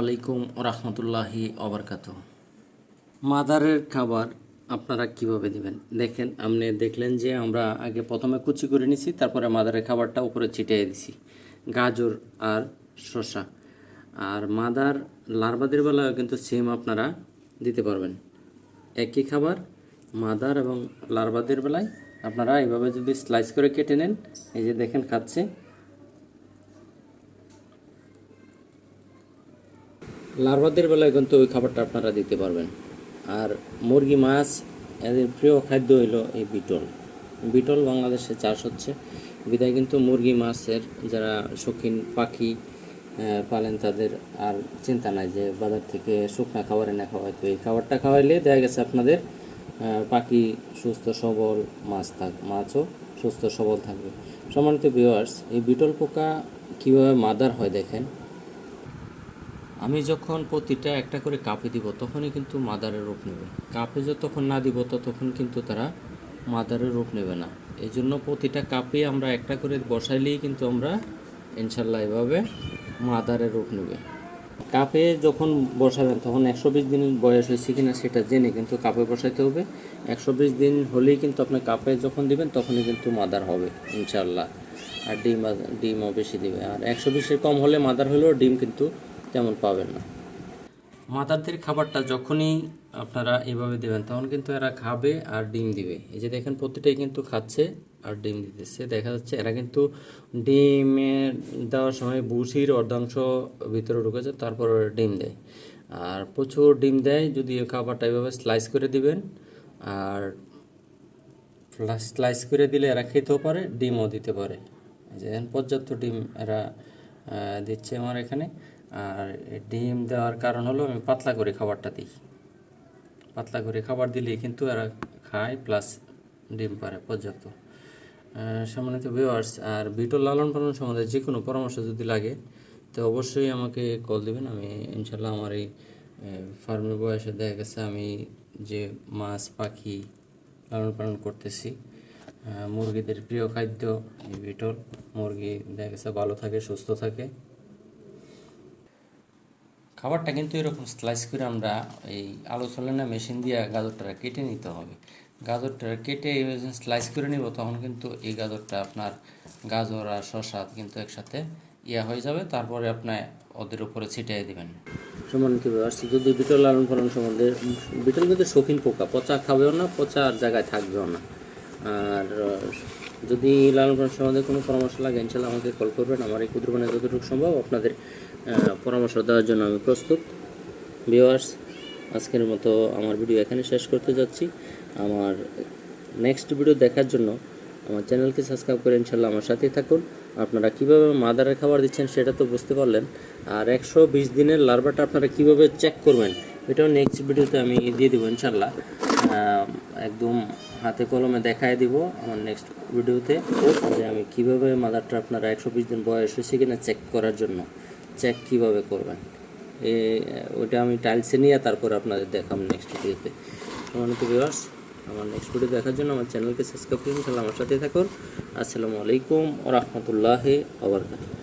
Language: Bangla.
আলাইকুম রহমতুল্লাহি অবরকাত মাদারের খাবার আপনারা কীভাবে দিবেন? দেখেন, আপনি দেখলেন যে আমরা আগে প্রথমে কুচি করে নিছি, তারপরে মাদারের খাবারটা উপরে ছিটিয়ে দিছি, গাজর আর শসা। আর মাদার লার্বাদের বেলায় কিন্তু সেম আপনারা দিতে পারবেন। একই খাবার, মাদার এবং লার্বাদের বেলায় আপনারা এইভাবে যদি স্লাইস করে কেটে নেন, এই যে দেখেন খাচ্ছে। লার্ভাদের বেলায় কিন্তু ওই খাবারটা আপনারা দিতে পারবেন। আর মুরগি, মাছ, এদের প্রিয় খাদ্য হইল এই বিটল। বিটল বাংলাদেশে চাষ হচ্ছে। বিদায় কিন্তু মুরগি, মাছের যারা শৌখিন পাখি পালেন তাদের আর চিন্তা নাই যে বাজার থেকে শুকনা খাবার এনে খাওয়াই। তো এই খাবারটা খাওয়াইলে দেখা গেছে আপনাদের পাখি সুস্থ, সবল, মাছ থাক, মাছও সুস্থ, সবল থাকবে। সম্মানিত ভিউয়ার্স এই বিটল পোকা কীভাবে মাদার হয় দেখেন। আমি যখন প্রতিটা একটা করে কাপে দিব, তখনই কিন্তু মাদারের রূপ নেবে। কাপে যতক্ষণ না দিব ততক্ষণ কিন্তু তারা মাদারের রূপ নেবে না। এই জন্য প্রতিটা কাপে আমরা একটা করে বসাইলেই কিন্তু আমরা ইনশাল্লাহ এভাবে মাদারের রূপ নেবে। কাপে যখন বসাবেন, তখন একশো বিশ দিন বয়স হয়েছে কিনা সেটা জেনে কিন্তু কাপে বসাইতে হবে। একশো বিশ দিন হলেই কিন্তু আপনি কাপে যখন দিবেন, তখনই কিন্তু মাদার হবে, ইনশাল্লাহ। আর ডিম ডিমও বেশি দিবে। আর একশো বিশের কম হলে মাদার হলেও ডিম কিন্তু তেমন পাবেন না। মাদারদের খাবারটা যখনই আপনারা এভাবে দেবেন, তখন কিন্তু এরা খাবে আর ডিম দিবে। এই যে দেখেন, প্রতিটাই কিন্তু খাচ্ছে আর ডিম দিতেছে। দেখা যাচ্ছে এরা কিন্তু ডিমের দেওয়ার সময় বুসির অর্ধাংশ ভিতরে ঢুকেছে, তারপর ডিম দেয়। আর প্রচুর ডিম দেয়, যদি খাবারটা এভাবে স্লাইস করে দিবেন, আর স্লাইস করে দিলে এরা খেতেও পারে, ডিমও দিতে পারে। এই যে পর্যাপ্ত ডিম এরা দিচ্ছে আমার এখানে। আর ডিম দেওয়ার কারণ হলো আমি পাতলা করে খাবারটা দিই। পাতলা করে খাবার দিলেই কিন্তু এরা খায় প্লাস ডিম পারে পর্যাপ্ত। সম্মানিত ভিউয়ার্স আর বিটল লালন পালন সম্বন্ধে যে কোনো পরামর্শ যদি লাগে, তো অবশ্যই আমাকে কল দিবেন। আমি ইনশাল্লাহ আমার এই ফার্মের বয়সে দেখা গেছে আমি যে মাছ, পাখি লালন পালন করতেছি মুরগিদের প্রিয় খাদ্য এই বিটল। মুরগি দেখা গেছে ভালো থাকে, সুস্থ থাকে। খাবারটা কিন্তু এরকম স্লাইস করে আমরা এই আলু চলে মেশিন দিয়ে গাজরটা কেটে নিতে হবে। গাজরটা কেটে স্লাইস করে নিব, তখন কিন্তু এই গাজরটা আপনার গাজর আর শসা কিন্তু একসাথে ইয়া হয়ে যাবে, তারপরে আপনি ওদের উপরে ছিটিয়ে দিবেন। সম্মানিত আসছি যদি বিটল লালন পালন সম্বন্ধে, বিটল কিন্তু শৌখিন পোকা, পচা খাবেও না, পচা আর জায়গায় থাকবেও না। আর, যদি লালন পালন সম্বন্ধে কোনো পরামর্শ লাগে ইনশাল্লাহ আমাকে কল করবেন। আমার এই ক্ষুদ্রবানে যতটুকু সম্ভব আপনাদের পরামর্শ দেওয়ার জন্য আমি প্রস্তুত। ভিওয়ার্স আজকের মতো আমার ভিডিও এখানে শেষ করতে যাচ্ছি। আমার নেক্সট ভিডিও দেখার জন্য আমার চ্যানেলকে সাবস্ক্রাইব করে ইনশাল্লাহ আমার সাথেই থাকুন। আপনারা কীভাবে মাদারের খাবার দিচ্ছেন সেটা তো বুঝতে পারলেন। আর একশো বিশ দিনের লার্ভাটা আপনারা কীভাবে চেক করবেন, এটাও নেক্সট ভিডিওতে আমি দিয়ে দেবো ইনশাল্লাহ একদম হাতে কলমে দেখায় দিব আমার নেক্সট ভিডিওতে যে আমি কীভাবে মাদারটা আপনারা একশো বিশ দিন বয়স হয়েছে কিনা চেক করার জন্য। চেক কীভাবে করবেন? এ ওইটা আমি টাইলসে নিয়ে তারপর আপনাদের দেখাম নেক্সট ভিডিওতে সম্মানিত ভিউয়ার্স আমার নেক্সট ভিডিও দেখার জন্য আমার চ্যানেলকে সাবস্ক্রাইব করুন, তাহলে আমার সাথে থাকুন। আসসালামু আলাইকুম রহমতুল্লাহ আবরকাত